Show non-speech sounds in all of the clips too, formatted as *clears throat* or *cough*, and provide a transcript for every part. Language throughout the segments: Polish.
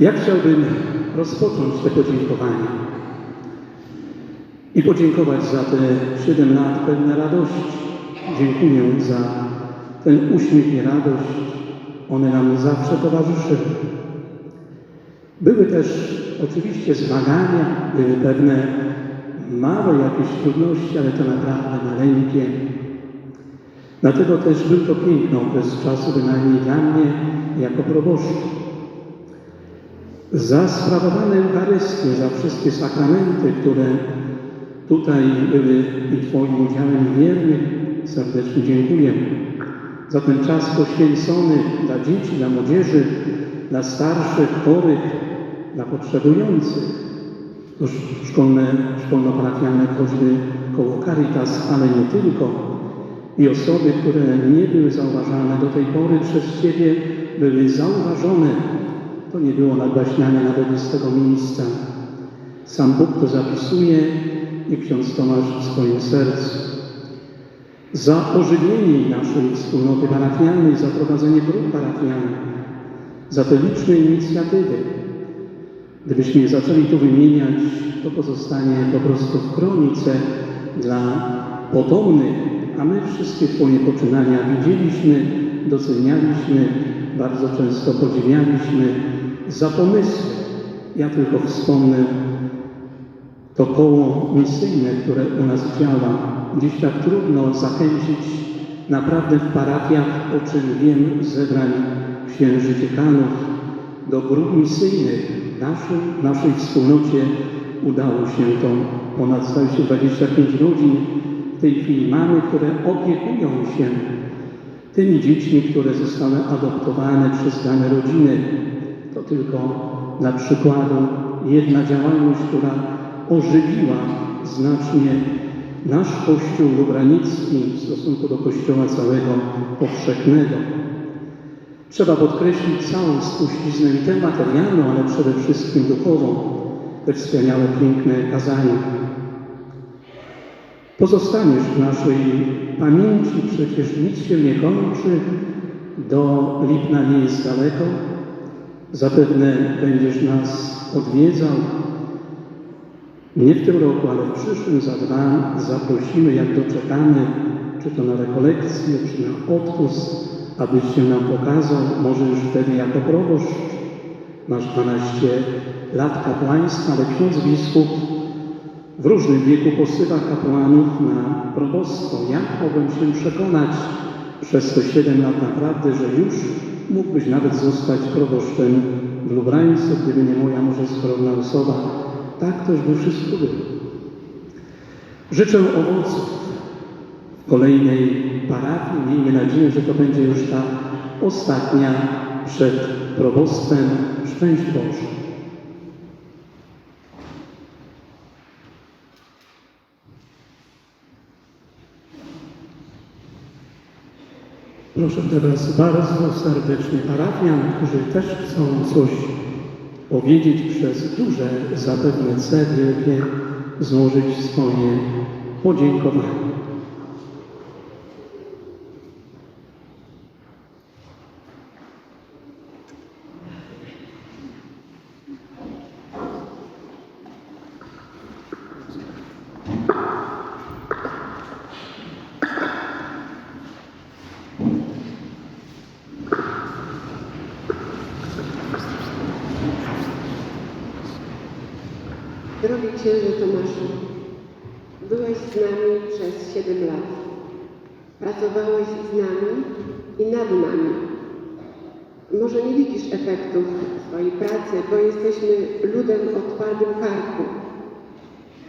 Ja chciałbym rozpocząć te podziękowania i podziękować za te 7 lat pełne radości. Dziękuję za ten uśmiech i radość. One nam zawsze towarzyszyły. Były też oczywiście zmagania, były pewne małe jakieś trudności, ale to naprawdę maleńkie. Dlatego też był to piękny okres czasu, bynajmniej dla mnie, jako proboszczu. Za sprawowane Eucharystię, za wszystkie sakramenty, które tutaj były i Twoim udziałem wiernych, serdecznie dziękuję. Za ten czas poświęcony dla dzieci, dla młodzieży, dla starszych, chorych, dla potrzebujących. To szkolne, szkolno-parafialne choćby koło Caritas, ale nie tylko. I osoby, które nie były zauważane do tej pory przez Ciebie, były zauważone. To nie było nagłaśniane nawet z tego miejsca. Sam Bóg to zapisuje i ksiądz Tomasz w swoim sercu. Za ożywienie naszej wspólnoty parafialnej, za prowadzenie grup parafialnych, za te liczne inicjatywy. Gdybyśmy je zaczęli tu wymieniać, to pozostanie po prostu w kronice dla potomnych, a my wszystkie Twoje poczynania widzieliśmy, docenialiśmy, bardzo często podziwialiśmy za pomysły. Ja tylko wspomnę to koło misyjne, które u nas działa. Dziś tak trudno zachęcić naprawdę w parafiach, o czym wiem, zebrań księży dziekanów, do grup misyjnych. Naszej, naszej wspólnocie udało się to ponad zdaje się 25 godzin. W tej chwili mamy, które opiekują się tymi dziećmi, które zostały adoptowane przez dane rodziny. To tylko dla przykładu jedna działalność, która ożywiła znacznie nasz Kościół lubranicki w stosunku do Kościoła całego powszechnego. Trzeba podkreślić całą spuściznę i tę materialną, ale przede wszystkim duchową, te wspaniałe, piękne kazania. Pozostaniesz w naszej pamięci, przecież nic się nie kończy, do Lipna nie jest daleko. Zapewne będziesz nas odwiedzał. Nie w tym roku, ale w przyszłym za dwa zaprosimy, jak doczekamy, czy to na rekolekcję, czy na odpust, abyś się nam pokazał, może już wtedy jako proboszcz. Masz 12 lat kapłaństwa, ale ksiądz biskup w różnym wieku posyła kapłanów na probostwo. Jak mogłem się przekonać przez te 7 lat naprawdę, że już mógłbyś nawet zostać proboszczem w Lubrańcu, gdyby nie moja może skromna osoba. Tak też by wszystko było. Życzę owoców kolejnej parafii. Miejmy nadzieję, że to będzie już ta ostatnia przed probostwem. Szczęść Boże. Proszę teraz bardzo serdecznie parafian, którzy też chcą coś powiedzieć przez duże zapewne C wielkie, złożyć swoje podziękowanie. Księże Tomaszu, byłeś z nami przez 7 lat. Pracowałeś z nami i nad nami. Może nie widzisz efektów swojej pracy, bo jesteśmy ludem o twardym karku.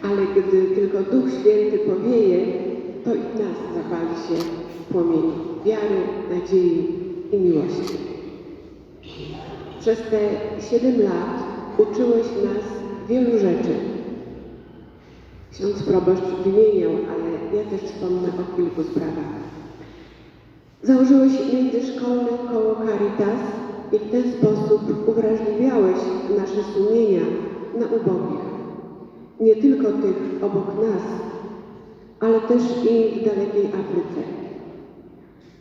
Ale gdy tylko Duch Święty powieje, to i nas zapali się płomień wiary, nadziei i miłości. Przez te 7 lat uczyłeś nas wielu rzeczy. Ksiądz proboszcz wymieniał, ale ja też wspomnę o kilku sprawach. Założyłeś międzyszkolne koło Caritas i w ten sposób uwrażliwiałeś nasze sumienia na ubogich. Nie tylko tych obok nas, ale też i w dalekiej Afryce.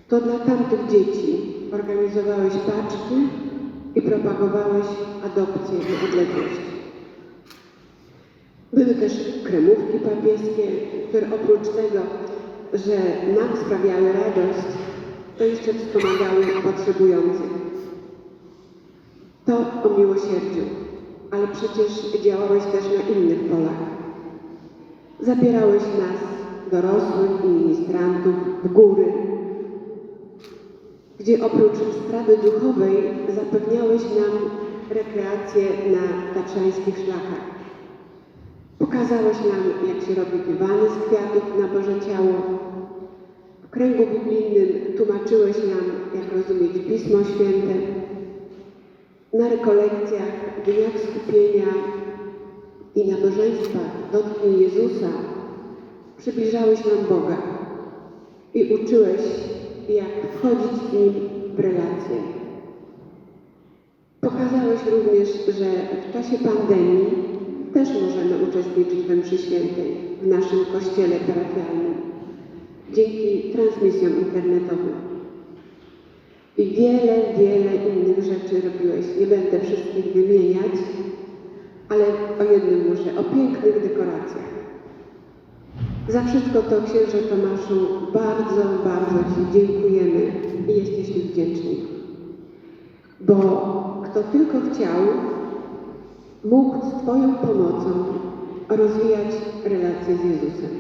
To dla tamtych dzieci organizowałeś paczki, i propagowałeś adopcję na odległość. Były też kremówki papieskie, które oprócz tego, że nam sprawiały radość, to jeszcze wspomagały potrzebujących. To o miłosierdziu, ale przecież działałeś też na innych polach. Zabierałeś nas, dorosłych i ministrantów, w góry, gdzie oprócz strawy duchowej zapewniałeś nam rekreację na tatrzańskich szlakach. Pokazałeś nam, jak się robi dywany z kwiatów na Boże Ciało. W kręgu biblijnym tłumaczyłeś nam, jak rozumieć Pismo Święte. Na rekolekcjach, dniach skupienia i nabożeństwach dotknij Jezusa przybliżałeś nam Boga i uczyłeś, jak wchodzić z Nim w relacje. Pokazałeś również, że w czasie pandemii też możemy uczestniczyć we mszy świętej w naszym kościele parafialnym dzięki transmisjom internetowym. I wiele, wiele innych rzeczy robiłeś. Nie będę wszystkich wymieniać, ale o jednym muszę, o pięknych dekoracjach. Za wszystko to księże Tomaszu bardzo, bardzo Ci dziękujemy i jesteśmy wdzięczni. Bo kto tylko chciał, mógł z Twoją pomocą rozwijać relacje z Jezusem.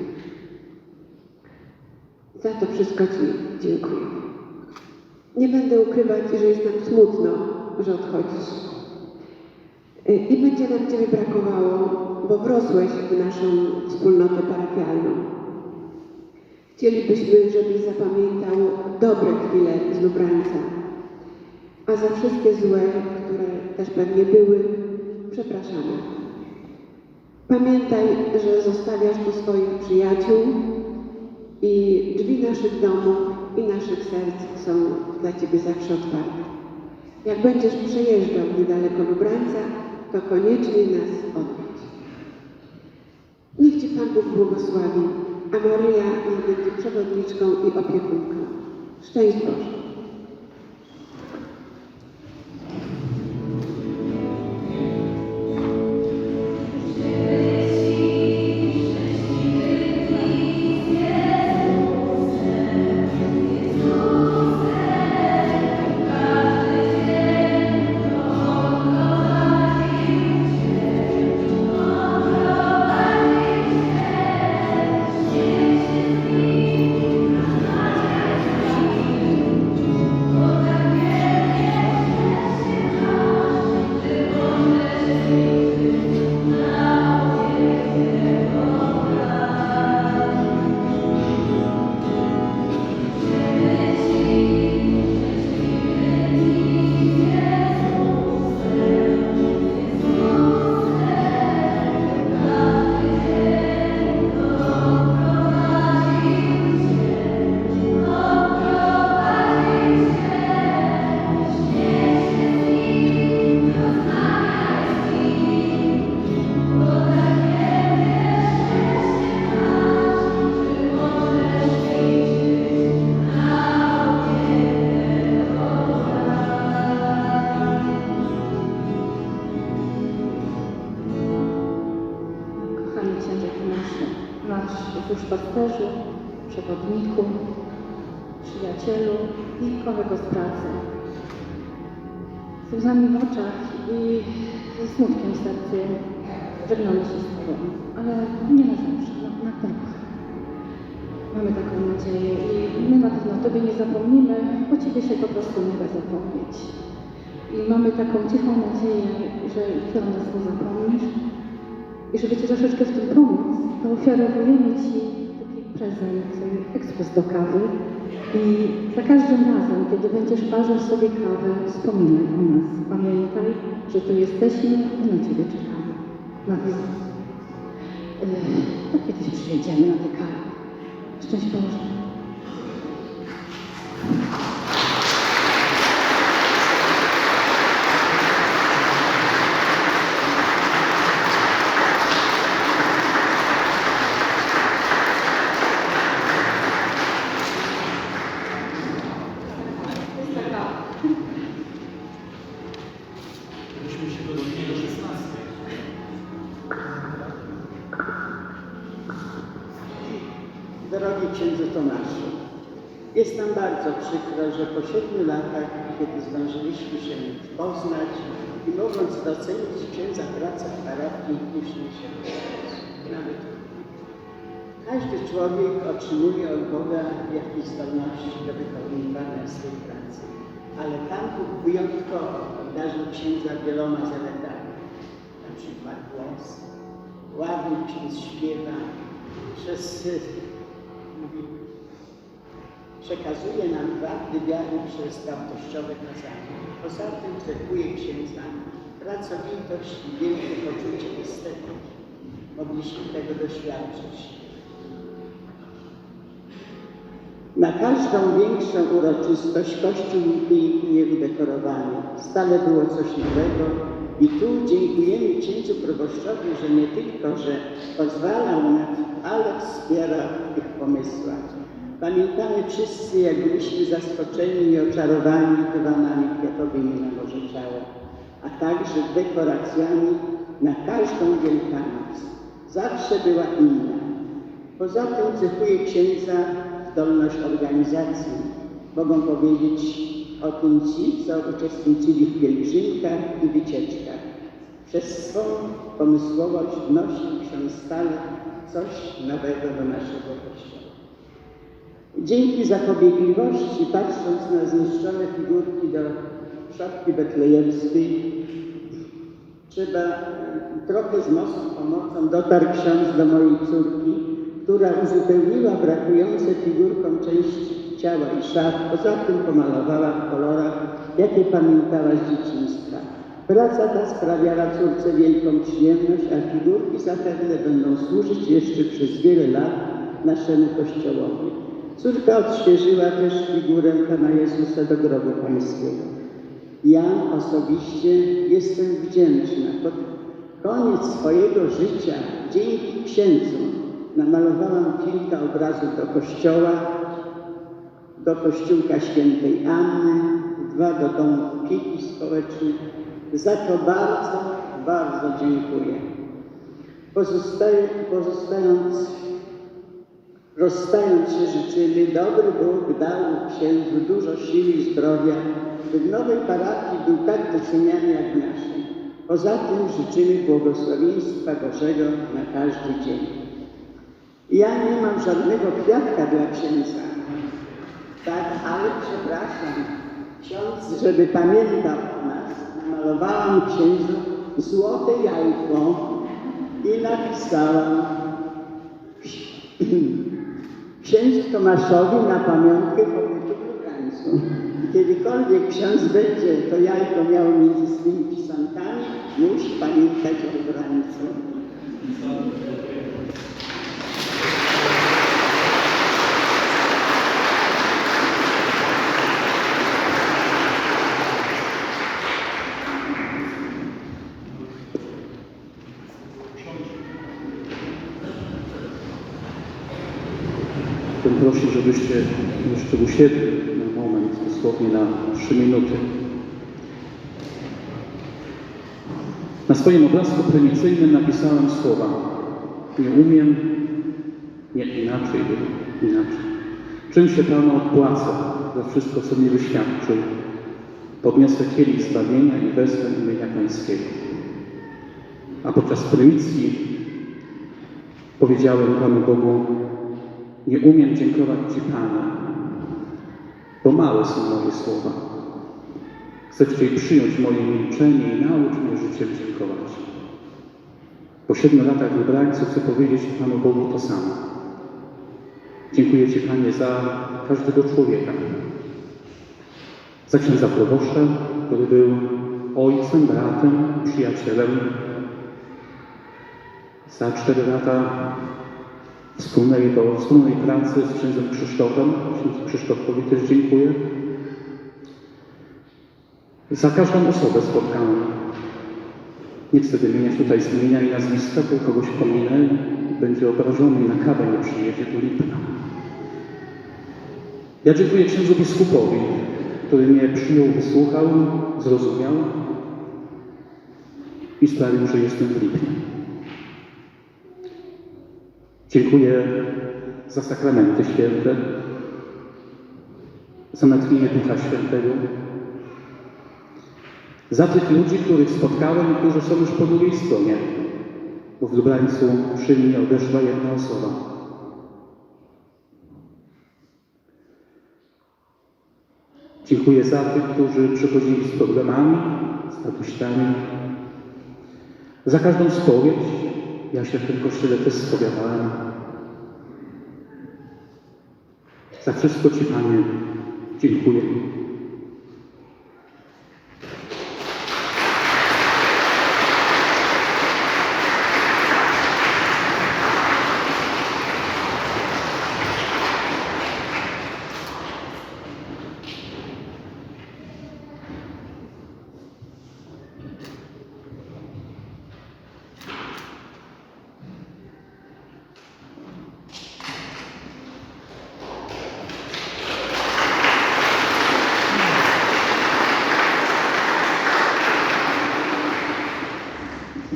Za to wszystko Ci dziękuję. Nie będę ukrywać, że jest nam smutno, że odchodzisz. Y, I będzie nam Ciebie brakowało, bo wrosłeś w naszą wspólnotę parafialną. Chcielibyśmy, żebyś zapamiętał dobre chwile z Lubrańca, a za wszystkie złe, które też pewnie były, przepraszamy. Pamiętaj, że zostawiasz tu swoich przyjaciół i drzwi naszych domów i naszych serc są dla Ciebie zawsze otwarte. Jak będziesz przejeżdżał niedaleko Lubrańca, to koniecznie nas odwiedź. Niech Ci Pan Bóg błogosławi, a Maryja będzie przewodniczką i opiekunką. Szczęść Boże. Łzami w oczach i ze smutkiem w sercu żegnamy się z Tobą, ale nie na zawsze, na, na pewno. Mamy taką nadzieję i my na pewno Tobie nie zapomnimy, bo Ciebie się po prostu nie da zapomnieć. I mamy taką cichą nadzieję, że Ty o nas nie zapomnisz, i żeby Ci troszeczkę w tym pomóc, to ofiarowujemy Ci taki prezent, ekspres do kawy. I za każdym razem, kiedy będziesz parzył sobie kawę, wspominaj o nas. Pamiętaj, że tu jesteśmy i na Ciebie czekamy. Na nas. Yy, to kiedyś przyjedziemy na tę kawę. Szczęść Boże. Mogąc docenić księdza pracę parafii, nie się nawet każdy człowiek otrzymuje od Boga jakieś zdolności do wykonywania swej pracy, ale Pan Bóg wyjątkowo obdarzył księdza wieloma zaletami, na przykład głos. Ładnie ksiądz śpiewa, przez przekazuje nam prawdy wiary przez wartościowe kazania. Poza tym cechuje księdza pracowitość i wielkie poczucie estetyki. Mogliśmy tego doświadczyć. Na każdą większą uroczystość Kościół pięknie udekorowany. Stale było coś nowego i tu dziękujemy księdzu proboszczowi, że nie tylko, że pozwalał nam, ale wspierał w tych pomysłach. Pamiętamy wszyscy, jak byliśmy zaskoczeni i oczarowani dywanami kwiatowymi na Ciała, a także dekoracjami na każdą Wielkanoc. Zawsze była inna. Poza tym cechuje księdza zdolność organizacji. Mogą powiedzieć o tym ci, co uczestniczyli w pielgrzymkach i wycieczkach. Przez swą pomysłowość wnosił ksiądz stale coś nowego do naszego Kościoła. Dzięki zapobiegliwości, patrząc na zniszczone figurki do szopki betlejemskiej, trzeba e, trochę z mocą pomocą dotarł ksiądz do mojej córki, która uzupełniła brakujące figurkom części ciała i szat, poza tym pomalowała w kolorach, jakie pamiętała z dzieciństwa. Praca ta sprawiała córce wielką przyjemność, a figurki zapewne będą służyć jeszcze przez wiele lat naszemu Kościołowi. Córka odświeżyła też figurę Pana Jezusa do grobu pańskiego. Ja osobiście jestem wdzięczna. Pod koniec swojego życia dzięki księdzu namalowałam kilka obrazów do kościoła, do kościółka świętej Anny, dwa do domu opieki społecznej. Za to bardzo, bardzo dziękuję. Pozostając, rozstając się życzymy, dobry Bóg dał księdzu dużo sił i zdrowia, by nowej parafii był tak doceniany jak naszej. Poza tym życzymy błogosławieństwa Bożego na każdy dzień. Ja nie mam żadnego kwiatka dla księdza. Tak, ale przepraszam, ksiądz, żeby pamiętał o nas, namalowałam księdzu złote jajko i napisałam *clears throat* księdzu Tomaszowi na pamiątkę. Kiedykolwiek ksiądz będzie to jajko miał między swymi pisankami, musi pamiętać o Lubrańcu. Bym prosił, żebyście jeszcze usiedli dosłownie na trzy minuty. Na swoim obrazku prymicyjnym napisałem słowa Nie umiem, nie inaczej inaczej. Czym się Panu odpłacę za wszystko, co mi wyświadczył? Podniosę kielich zbawienia i wezmę imienia Pańskiego. A podczas prymicji powiedziałem Panu Bogu, nie umiem dziękować Ci, Panie, bo małe są moje słowa. Chcę Cię przyjąć moje milczenie i naucz mnie życiem dziękować. Po siedmiu latach wybrańców chcę powiedzieć Panu Bogu to samo. Dziękuję Ci, Panie, za każdego człowieka. Za księdza proboszcza, który był ojcem, bratem, przyjacielem. Za cztery lata wspólnej, do wspólnej pracy z księdzem Krzysztofem. Księdzu Krzysztofowi też dziękuję. Za każdą osobę spotkaną. Nie chcę wymieniać tutaj z imienia i nazwiska, bo kogoś pominę, będzie obrażony i na kawę nie przyjedzie do Lipna. Ja dziękuję księdzu biskupowi, który mnie przyjął, wysłuchał, zrozumiał i sprawił, że jestem w Lipnie. Dziękuję za sakramenty święte. za natchnienie Ducha Świętego, za tych ludzi, których spotkałem i którzy są już po drugiej stronie, bo w Lubrańcu przy mnie odeszła jedna osoba. Dziękuję za tych, którzy przychodzili z problemami, z radościami, za każdą spowiedź. Ja się w tym kościele też spowiadałem. Za wszystko Ci, Panie, dziękuję.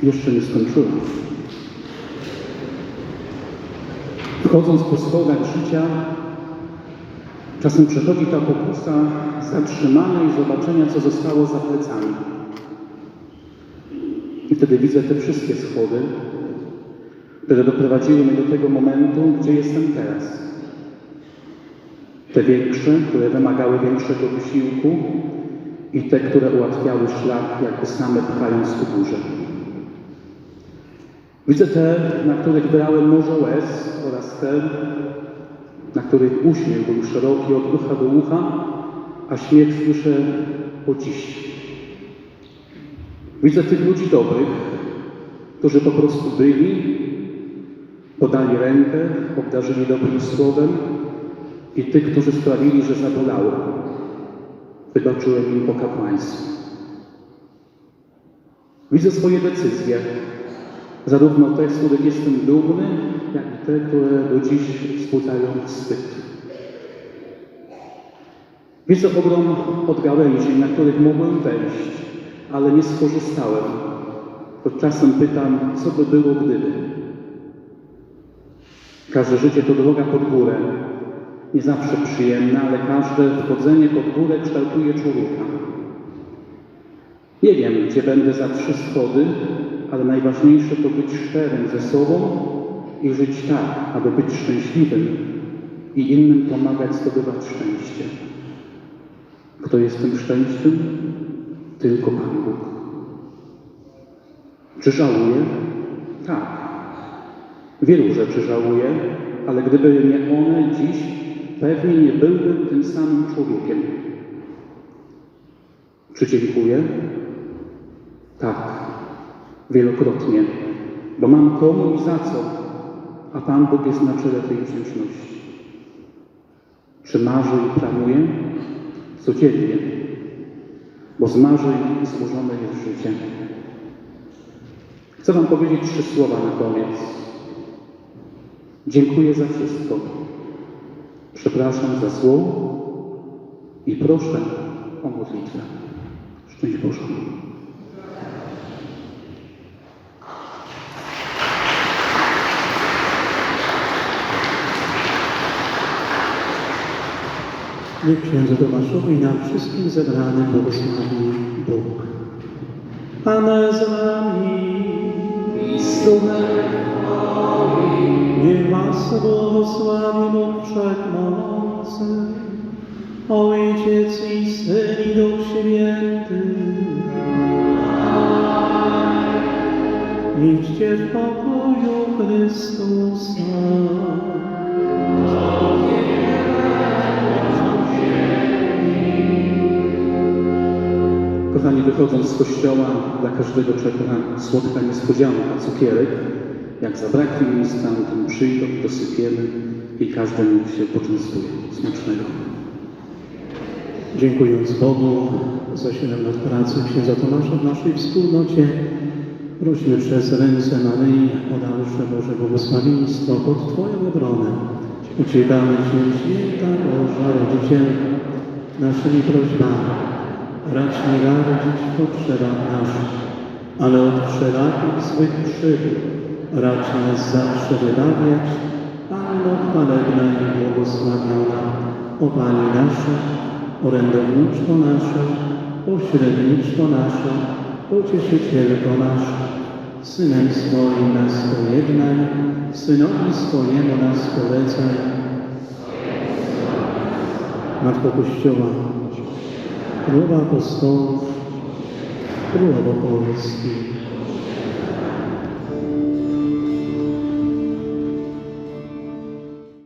Jeszcze nie skończyłem. Wchodząc po schodach życia, czasem przechodzi ta pokusa zatrzymania i zobaczenia, co zostało za plecami. I wtedy widzę te wszystkie schody, które doprowadziły mnie do tego momentu, gdzie jestem teraz. Te większe, które wymagały większego wysiłku i te, które ułatwiały szlak, jakby same pchając ku górze. Widzę te, na których brałem morze łez oraz te, na których uśmiech był szeroki od ucha do ucha, a śmiech słyszę po dziś. Widzę tych ludzi dobrych, którzy po prostu byli, podali rękę, obdarzyli dobrym słowem i tych, którzy sprawili, że zabolało. Wybaczyłem im po kapłaństwu. Widzę swoje decyzje, zarówno te, z których jestem dumny, jak i te, które do dziś wzbudzają wstyd. Widzę ogrom od gałęzi, na których mogłem wejść, ale nie skorzystałem. Choć czasem pytam, co by było gdyby. Każde życie to droga pod górę. Nie zawsze przyjemna, ale każde wchodzenie pod górę kształtuje człowieka. Nie wiem, gdzie będę za trzy schody, ale najważniejsze to być szczerym ze sobą i żyć tak, aby być szczęśliwym i innym pomagać zdobywać szczęście. Kto jest tym szczęściem? Tylko Pan Bóg. Czy żałuję? Tak. Wielu rzeczy żałuję, ale gdyby nie one dziś, pewnie nie byłbym tym samym człowiekiem. Czy dziękuję? Tak, wielokrotnie, bo mam komu i za co, a Pan Bóg jest na czele tej wdzięczności. Czy marzę i planuję? Codziennie, bo z marzeń złożone jest życie. Chcę Wam powiedzieć trzy słowa na koniec. Dziękuję za wszystko. Przepraszam za zło i proszę o modlitwę. Szczęść Boże. Niech księdzu Tomaszowi nam wszystkim zebranym błogosławi Bóg. Pan z nami. Niech was błogosławi Bóg Wszechmogący, Ojciec i Syn i Duch Święty. Idźcie w pokoju Chrystusa. Kochani, wychodząc z kościoła, dla każdego czeka słodka niespodzianka, cukierek. Jak zabraknie miejsca, tym przyjdą, dosypiemy i każdy niech się poczęstuje. Smacznego. Dziękując Bogu za 7 lat pracy księdza Tomasza w naszej wspólnocie, prośmy przez ręce Maryi o dalsze Boże błogosławieństwo pod Twoją obronę. Uciekamy Cię, święta Boża Rodziciel, naszymi prośbami. Racz nie gardzić w potrzebach naszych, ale od wszelakich złych przygód racz nas zawsze wybawiać, Panno chwalebna i błogosławiona, o Pani nasza, orędowniczko nasza, pośredniczko nasza, pocieszycielko nasza, Synem swoim nas pojednaj, Synowi swojemu nas polecaj. Matko Kościoła, Друга апостол, друга духовності.